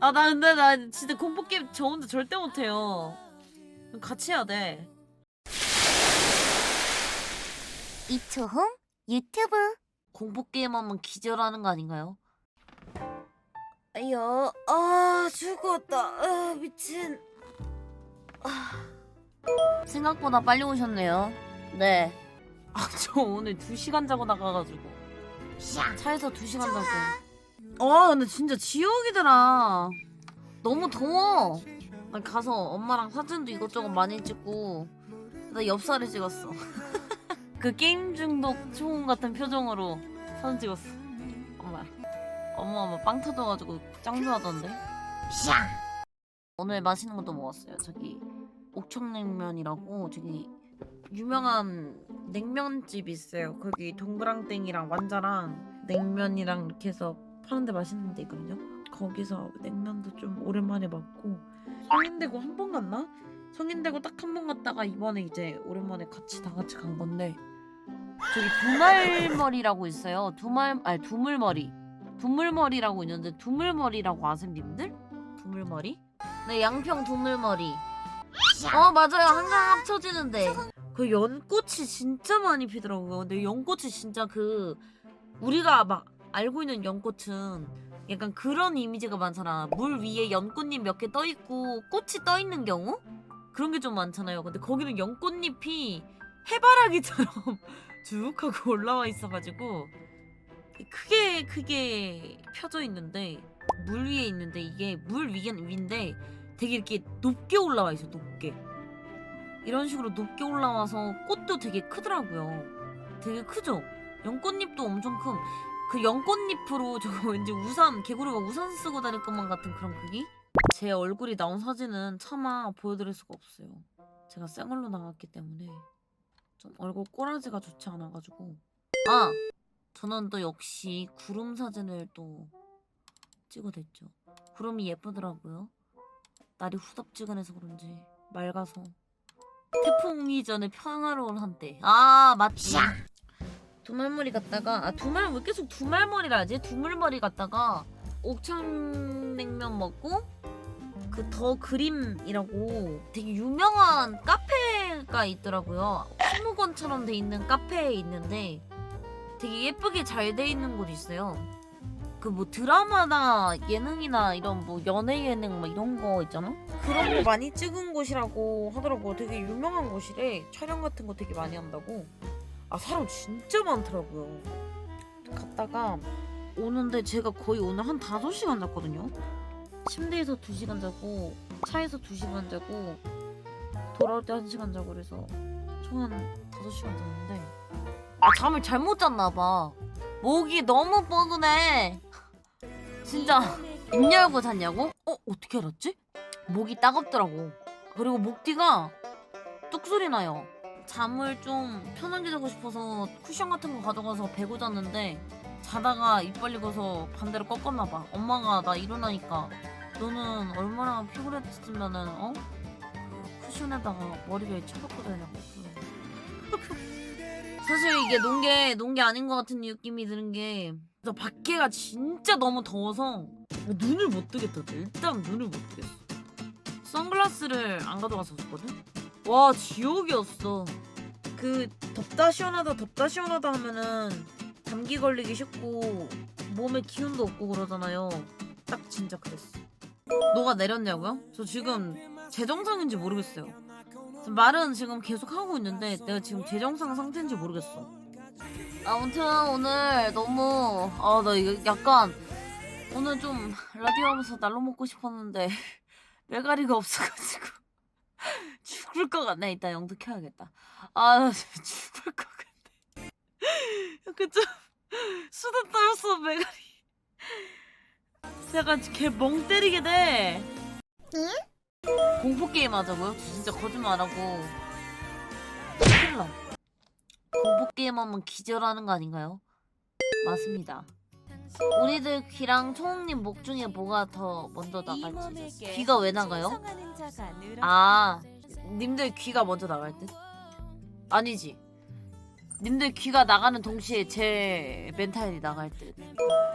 아 나 근데 나 진짜 공포 게임 저 혼자 절대 못해요. 같이 해야 돼. 이초홍 유튜브 공포 게임 하면 기절하는 거 아닌가요? 야, 아 죽었다. 아 미친. 생각보다 빨리 오셨네요. 네. 아 저 오늘 2시간 자고 나가가지고 차에서 2시간 자고. 아 근데 진짜 지옥이더라. 너무 더워. 나 가서 엄마랑 사진도 이것저것 많이 찍고 나 엽사를 찍었어. 그 게임 중독 초원 같은 표정으로 사진 찍었어. 엄마. 엄마 엄마 빵 터져가지고 짱 좋아하던데. 오늘 맛있는 것도 먹었어요. 저기 옥천냉면이라고 저기 유명한 냉면집 있어요. 거기 동그랑땡이랑 완자랑 냉면이랑 이렇게 해서 파는데 맛있는 데 있거든요. 거기서 냉면도 좀 오랜만에 먹고 성인대고 한번 갔나? 성인대고 딱한 번 갔다가 이번에 이제 오랜만에 같이 다 같이 간 건데 저기 두말머리라고 있어요. 두말 아니 두물머리 두물머리라고 있는데 두물머리라고 아세요, 님들? 두물머리? 네, 양평 두물머리. 어 맞아요 항상 합쳐지는데 그 연꽃이 진짜 많이 피더라고요 근데 연꽃이 진짜 그 우리가 막 알고 있는 연꽃은 약간 그런 이미지가 많잖아. 물 위에 연꽃잎 몇 개 떠 있고 꽃이 떠 있는 경우? 그런 게 좀 많잖아요. 근데 거기는 연꽃잎이 해바라기처럼 쭉 하고 올라와 있어가지고 크게 크게 펴져 있는데 물 위에 있는데 이게 물 위에 위인데 되게 이렇게 높게 올라와 있어 높게. 이런 식으로 높게 올라와서 꽃도 되게 크더라고요. 되게 크죠? 연꽃잎도 엄청 큰 그 연꽃잎으로 저거 왠지 우산 개구리가 우산 쓰고 다닐 것만 같은 그런 크기? 제 얼굴이 나온 사진은 차마 보여드릴 수가 없어요. 제가 생얼로 나갔기 때문에. 좀 얼굴 꼬라지가 좋지 않아가지고. 아! 저는 또 역시 구름 사진을 또 찍어댔죠. 구름이 예쁘더라고요. 날이 후덥지근해서 그런지 맑아서 태풍이 전에 평화로운 한때. 아 맞지 두말머리 갔다가 아 두말 왜 계속 두말머리라 하지. 두물머리 갔다가 옥천냉면 먹고 그 더 그림이라고 되게 유명한 카페가 있더라고요. 수목원처럼 돼 있는 카페에 있는데 되게 예쁘게 잘 돼 있는 곳이 있어요. 그 뭐 드라마나 예능이나 이런 뭐 연애 예능 막 이런 거 있잖아? 그런 거 많이 찍은 곳이라고 하더라고 되게 유명한 곳이래. 촬영 같은 거 되게 많이 한다고 아 사람 진짜 많더라고요 갔다가 오는데 제가 거의 오늘 한 5시간 잤거든요 침대에서 2시간 자고 차에서 2시간 자고 돌아올 때 1시간 자고 그래서 총 한 5시간 잤는데 아 잠을 잘못 잤나 봐 목이 너무 뻐근해 진짜 입 열고 잤냐고? 어? 어떻게 알았지? 목이 따갑더라고 그리고 목뒤가 뚝 소리 나요 잠을 좀 편하게 자고 싶어서 쿠션 같은 거 가져가서 베고 잤는데 자다가 입 벌리고서 반대로 꺾었나 봐 엄마가 나 일어나니까 너는 얼마나 피곤했으면은 어? 그 쿠션에다가 머리를 쳐박고 자냐고 사실 이게 논게 논게 아닌 것 같은 느낌이 드는 게나 밖에가 진짜 너무 더워서 눈을 못 뜨겠다. 일단 눈을 못 뜨겠어. 선글라스를 안 가져가서 줬거든. 와 지옥이었어. 그 덥다 시원하다 덥다 시원하다 하면은 감기 걸리기 쉽고 몸에 기운도 없고 그러잖아요. 딱 진짜 그랬어. 녹아 내렸냐고요? 저 지금 제정상인지 모르겠어요. 말은 지금 계속 하고 있는데 내가 지금 제정상 상태인지 모르겠어. 아무튼 오늘 너무 아 나 이거 약간 오늘 좀 라디오 하면서 날로 먹고 싶었는데 메가리가 없어가지고 죽을 것 같네. 이따 영도 켜야겠다. 아나 죽을 것 같네. 약간 좀 수다 떨었어 메가리. 약간 걔 멍 때리게 돼. 공포 게임 하자고요? 저 진짜 거짓말 안 하고 큰일 나. 공포 게임 하면 기절하는 거 아닌가요? 맞습니다. 우리들 귀랑 초홍님 목 중에 뭐가 더 먼저 나갈지. 귀가 왜 나가요? 아, 님들 귀가 먼저 나갈 듯? 아니지. 님들 귀가 나가는 동시에 제 멘탈이 나갈 듯.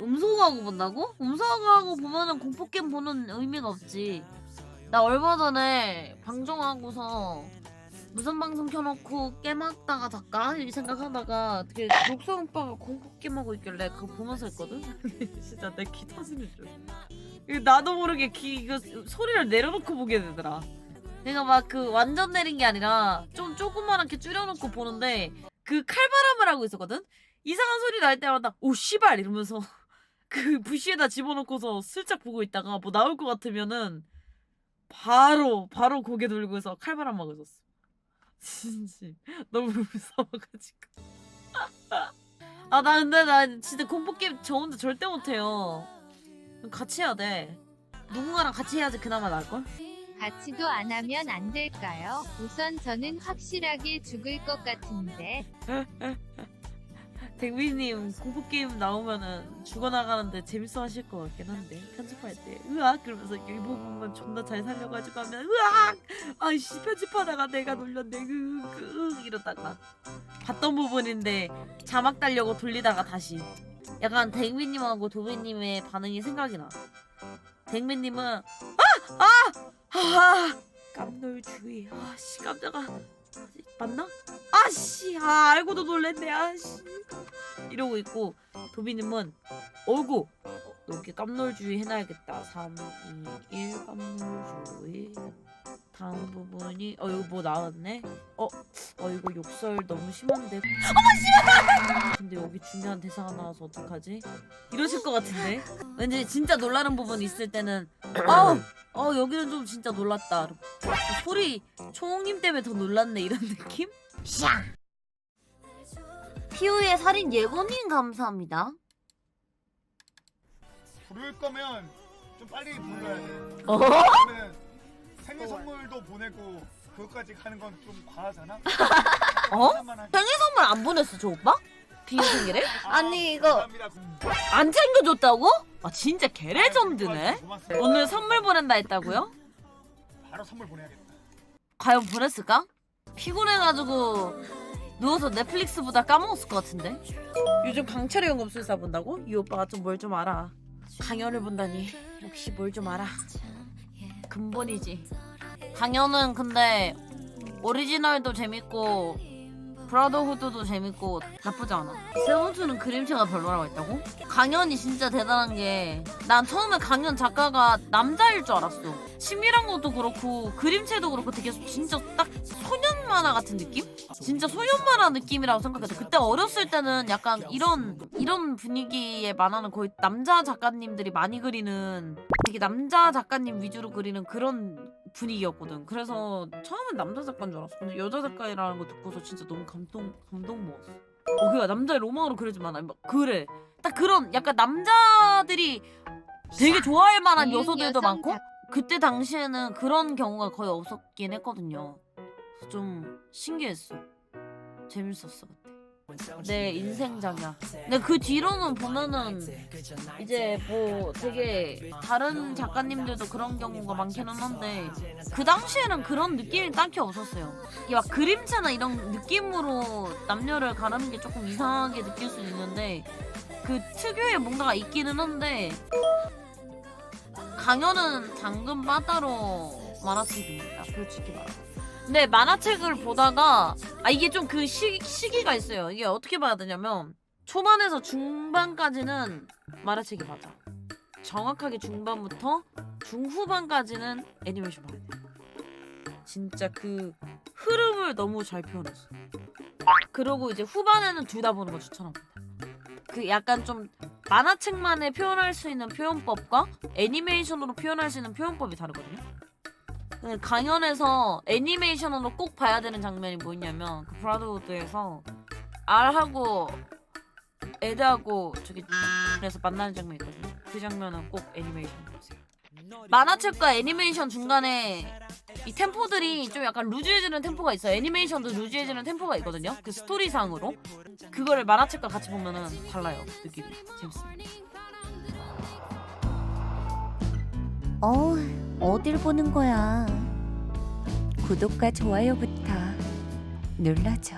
음소거하고 본다고? 음소거하고 보면은 공포 게임 보는 의미가 없지. 나 얼마 전에 방송하고서 무슨 방송 켜놓고 게임하다가 잠깐 이 생각하다가 되게 녹성 오빠가 공포 게임 하고 있길래 그거 보면서 했거든. 진짜 내 귀 터지는 줄. 이거 나도 모르게 귀 이거 소리를 내려놓고 보게 되더라. 내가 막그 완전 내린 게 아니라 좀 조그만하게 줄여놓고 보는데 그 칼바람을 하고 있었거든. 이상한 소리 날 때마다 오 씨발 이러면서 그 부시에다 집어넣고서 슬쩍 보고 있다가 뭐 나올 것 같으면은 바로 바로 고개 돌고서 칼바람 하고 있었어. 진심 너무 무서워가지고. 아 나 근데 나 진짜 공포 게임 저 혼자 절대 못해요. 같이 해야 돼. 누군가랑 같이 해야지 그나마 나을 걸. 같이도 안 하면 안 될까요? 우선 저는 확실하게 죽을 것 같은데. 댕비님 공포 게임 나오면은 죽어나가는데 재밌어 하실 것 같긴 한데 편집할 때. 으악! 그러면서 이 부분만 존나 잘 살려가지고 하면 으악! 아이씨 편집하다가 내가 놀렸네. 으으 이러다가. 봤던 부분인데 자막 달려고 돌리다가 다시. 약간 댕비님하고 도비님의 반응이 생각이 나. 댕비님은 아아 아 깜놀주의. 아씨 깜짝아. 맞나? 아씨 아 알고도 놀랬네. 아씨. 이러고 있고 도비님은 어이구 여기 깜놀주의 해놔야겠다. 3, 2, 1 깜놀주의 다음 부분이 어 이거 뭐 나왔네 어? 어 이거 욕설 너무 심한데 어머 씨발 근데 여기 중요한 대사가 나와서 어떡하지? 이러실 것 같은데 왠지 진짜 놀라는 부분 있을 때는 아우 어 여기는 좀 진짜 놀랐다 소리 총님 때문에 더 놀랐네 이런 느낌? 피우의 살인 예고님 감사합니다. 부를 거면 좀 빨리 불러야 돼. 어? 생일 선물도 보내고 그것까지 가는 건 좀 과하잖아. 어? 생일 선물 안 보냈어 저 오빠? 비우 생일에? 아, 아니, 이거- 감사합니다. 안 챙겨줬다고? 아 진짜 개레전드네. 오늘 선물 보낸다 했다고요? 바로 선물 보내야겠다. 과연 보냈을까? 피곤해가지고 누워서 넷플릭스 보다 까먹었을 것 같은데. 요즘 강철의 연금술사 본다고? 이 오빠가 좀 뭘 좀 알아. 강연을 본다니 역시 뭘 좀 알아. 근본이지. 강연은 근데 오리지널도 재밌고 브라더후드도 재밌고 나쁘지 않아. 세븐투는 그림체가 별로라고 했다고? 강연이 진짜 대단한 게 난 처음에 강연 작가가 남자일 줄 알았어. 심이란 것도 그렇고 그림체도 그렇고 되게 진짜 딱 소년 만화 같은 느낌? 진짜 소년 만화 느낌이라고 생각했어. 그때 어렸을 때는 약간 이런 이런 분위기의 만화는 거의 남자 작가님들이 많이 그리는 되게 남자 작가님 위주로 그리는 그런 분위기였거든. 그래서 처음엔 남자 작가인 줄 알았어. 근데 여자 작가라는 거 듣고서 진짜 너무 감동 감동 먹었어. 어, 그야 남자의 로망으로 그리지만 아니 막 그래. 딱 그런 약간 남자들이 되게 좋아할 만한 요소들도 여성 많고 작- 그때 당시에는 그런 경우가 거의 없었긴 했거든요. 그래서 좀 신기했어. 재밌었어 그때. 내 인생작이야. 근데 그 뒤로는 보면은 이제 뭐 되게 다른 작가님들도 그런 경우가 많기는 한데 그 당시에는 그런 느낌이 딱히 없었어요. 이게 막 그림체나 이런 느낌으로 남녀를 가르는 게 조금 이상하게 느낄 수 있는데 그 특유의 뭔가가 있기는 한데 강연은 당근 바다로 만화책입니다. 솔직히 말하고. 근데 만화책을 보다가 아 이게 좀 그 시기가 있어요. 이게 어떻게 봐야 되냐면 초반에서 중반까지는 만화책이 맞아. 정확하게 중반부터 중후반까지는 애니메이션 봐야 돼. 진짜 그 흐름을 너무 잘 표현했어. 그러고 이제 후반에는 둘 다 보는 거 추천합니다. 그 약간 좀 만화책만에 표현할 수 있는 표현법과 애니메이션으로 표현할 수 있는 표현법이 다르거든요. 강연에서 애니메이션으로 꼭 봐야 되는 장면이 뭐냐면 그 브라더우드에서 R하고 에드하고 저기 에서 만나는 장면 있거든요. 그 장면은 꼭 애니메이션으로 보세요. 만화책과 애니메이션 중간에 이 템포들이 좀 약간 루즈해지는 템포가 있어요. 애니메이션도 루즈해지는 템포가 있거든요. 그 스토리상으로 그거를 만화책과 같이 보면은 달라요 느낌이 재밌습니다. 어, 어딜 보는 거야? 구독과 좋아요부터 눌러줘.